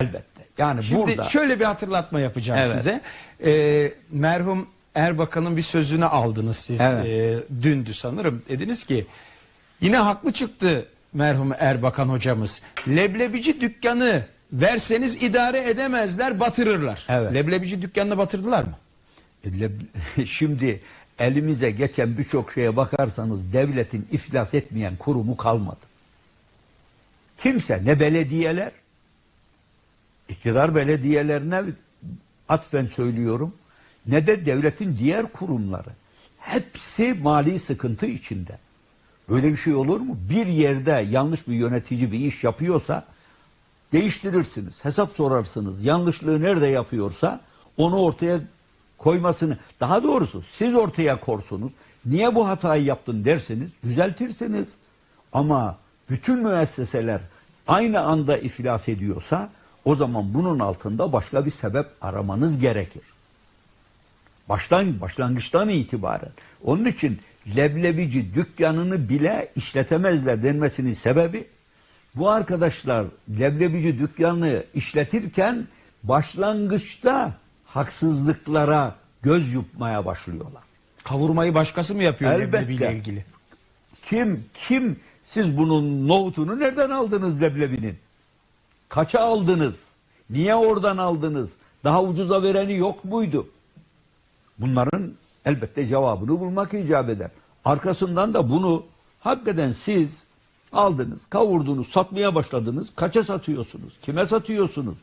Elbette. Yani Şimdi burada şöyle bir hatırlatma yapacağım Evet. size. Ee, merhum Erbakan'ın bir sözünü aldınız siz Evet. e, dündü sanırım. Dediniz ki yine haklı çıktı merhum Erbakan hocamız. Leblebici dükkanı verseniz idare edemezler batırırlar. Evet. Leblebici dükkanını batırdılar mı? Le- şimdi elimize geçen birçok şeye bakarsanız devletin iflas etmeyen kurumu kalmadı. Kimse ne belediyeler, iktidar belediyelerine atfen söylüyorum, ne de devletin diğer kurumları. Hepsi mali sıkıntı içinde. Böyle bir şey olur mu? Bir yerde yanlış bir yönetici bir iş yapıyorsa değiştirirsiniz, hesap sorarsınız. Yanlışlığı nerede yapıyorsa onu ortaya koymasını, daha doğrusu siz ortaya korsunuz. Niye bu hatayı yaptın dersiniz, düzeltirsiniz. Ama bütün müesseseler aynı anda iflas ediyorsa o zaman bunun altında başka bir sebep aramanız gerekir. Baştan başlangıçtan itibaren. Onun için leblebici dükkanını bile işletemezler denmesinin sebebi bu arkadaşlar leblebici dükkanını işletirken başlangıçta haksızlıklara göz yummaya başlıyorlar. Kavurmayı başkası mı yapıyor Elbette. leblebiyle ilgili? Kim kim siz bunun nohutunu nereden aldınız leblebinin? Kaça aldınız? Niye oradan aldınız? Daha ucuza vereni yok muydu? Bunların elbette cevabını bulmak icap eder. Arkasından da bunu hakikaten siz aldınız, kavurdunuz, satmaya başladınız. Kaça satıyorsunuz? Kime satıyorsunuz?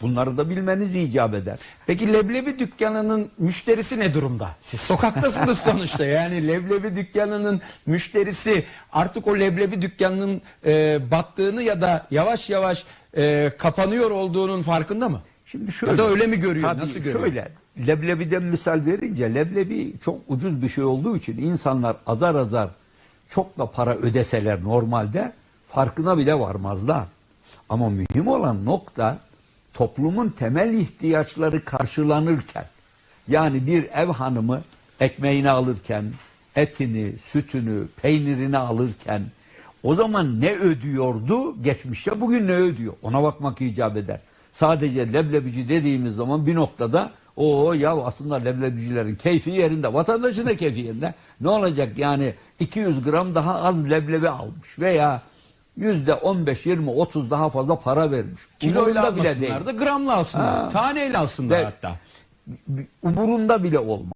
Bunları da bilmeniz icap eder. Peki leblebi dükkanının müşterisi ne durumda? Siz sokaktasınız sonuçta. Yani leblebi dükkanının müşterisi artık o leblebi dükkanının e, battığını ya da yavaş yavaş e, kapanıyor olduğunun farkında mı? Şimdi şöyle. Ya da öyle mi görüyor, Tabii nasıl görüyor? Şöyle. Leblebiden misal verince leblebi çok ucuz bir şey olduğu için insanlar azar azar çok da para ödeseler normalde farkına bile varmazlar. Ama mühim olan nokta toplumun temel ihtiyaçları karşılanırken yani bir ev hanımı ekmeğini alırken etini, sütünü, peynirini alırken o zaman ne ödüyordu? Geçmişte bugün ne ödüyor? Ona bakmak icap eder. Sadece leblebici dediğimiz zaman bir noktada o ya aslında leblebicilerin keyfi yerinde vatandaşın da keyfi yerinde. Ne olacak yani 200 gram daha az leblebi almış veya yüzde 15, 20, 30 daha fazla para vermiş. Kiloyla bile değil. da gramla alsınlar. Ha. Taneyle alsınlar Ve- hatta. Umurunda bile olmaz.